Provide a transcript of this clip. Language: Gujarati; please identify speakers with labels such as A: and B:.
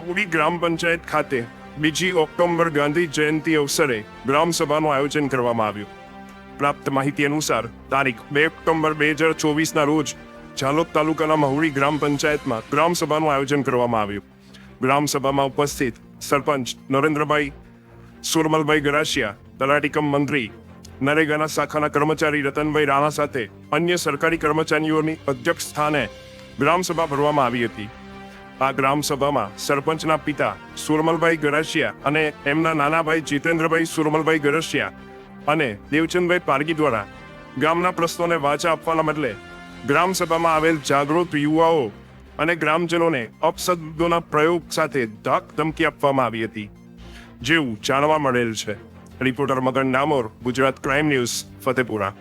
A: મહુડી ગ્રામ પંચાયત ખાતે બીજી ઓક્ટોબર ગાંધી જયંતિ અવસરે ગ્રામ સભાનું આયોજન કરવામાં આવ્યું. પ્રાપ્ત માહિતી અનુસાર તારીખ બે ઓક્ટોબર બે હજાર ચોવીસના રોજ ઝાલોદ તાલુકાના મહુડી ગ્રામ પંચાયતમાં ગ્રામ સભાનું આયોજન કરવામાં આવ્યું. ગ્રામ સભામાં ઉપસ્થિત સરપંચ નરેન્દ્રભાઈ, સુરમલભાઈ ગરાસિયા, તલાટીકમ મંત્રી, નરેગાના શાખાના કર્મચારી રતનભાઈ રાણા સાથે અન્ય સરકારી કર્મચારીઓની અધ્યક્ષ સ્થાને ગ્રામસભા ભરવામાં આવી હતી. આ ગ્રામ સભામાં સરપંચના પિતા સુરમલભાઈ ગરસિયા અને એમના નાના ભાઈ જીતેન્દ્રભાઈ સુરમલભાઈ ગરસિયા અને દેવચંદભાઈ પારગી દ્વારા ગામના પ્રશ્નોને વાચા આપવાના બદલે ગ્રામ સભામાં આવેલ જાગૃત યુવાઓ અને ગ્રામજનોને અપશબ્દોના પ્રયોગ સાથે ધાક ધમકી આપવામાં આવી હતી, જેવું જાણવા મળેલ છે. Reporter Magan Damor, Gujarat crime news, Fatepura.